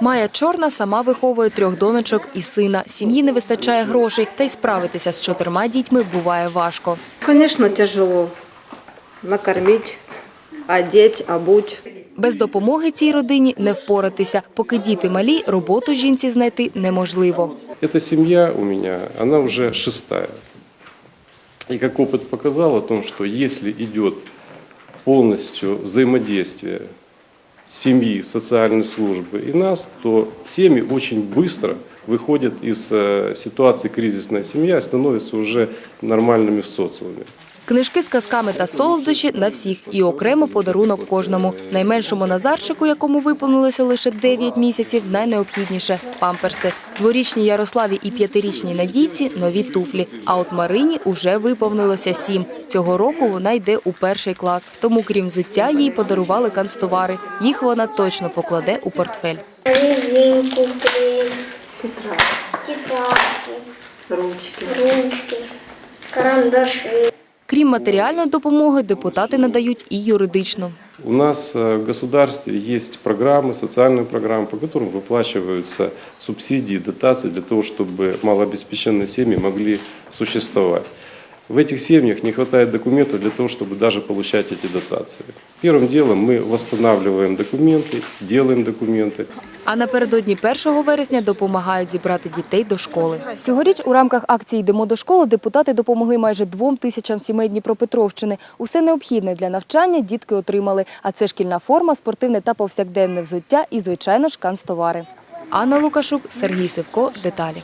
Майя Чорна сама виховує трьох донечок і сина. Сім'ї не вистачає грошей, та й справитися з чотирма дітьми буває важко. Конечно, тяжело. Накормить, одеть, обуть. Без допомоги цій родині не впоратися. Поки діти малі, роботу жінці знайти неможливо. Эта семья у меня, она уже шестая. И как опыт показал о том, что если идет полностью взаимодействие семьи, социальной службы и нас, то семьи очень быстро выходят из э, ситуации кризисная семья и становятся уже нормальными в социуме. Книжки з казками та солодощі на всіх і окремо подарунок кожному. Найменшому Назарчику, якому виповнилося лише 9 місяців, найнеобхідніше – памперси. Дворічній Ярославі і п'ятирічній Надійці – нові туфлі. А от Марині уже виповнилося 7. Цього року вона йде у перший клас. Тому, крім взуття, їй подарували канцтовари. Їх вона точно покладе у портфель. резинку тетрадки, Ручки. ручки, карандаши. Крім матеріальної допомоги, депутати надають і юридичну. У нас э, в государстве есть программы, социальные программы, по которым выплачиваются субсидии, дотации для того, чтобы малообеспеченные семьи могли существовать. В этих семьях не хватает документов для того, чтобы даже получать эти дотации. Первым делом мы восстанавливаем документы, делаем документы. А напередодні 1 вересня допомагають зібрати дітей до школи. Цьогоріч у рамках акції «Йдемо до школи» депутати допомогли майже двом тисячам сімей Дніпропетровщини. Усе необхідне для навчання дітки отримали. А це шкільна форма, спортивне та повсякденне взуття і, звичайно ж, канцтовари. Анна Лукашук, Сергій Сивко. Деталі.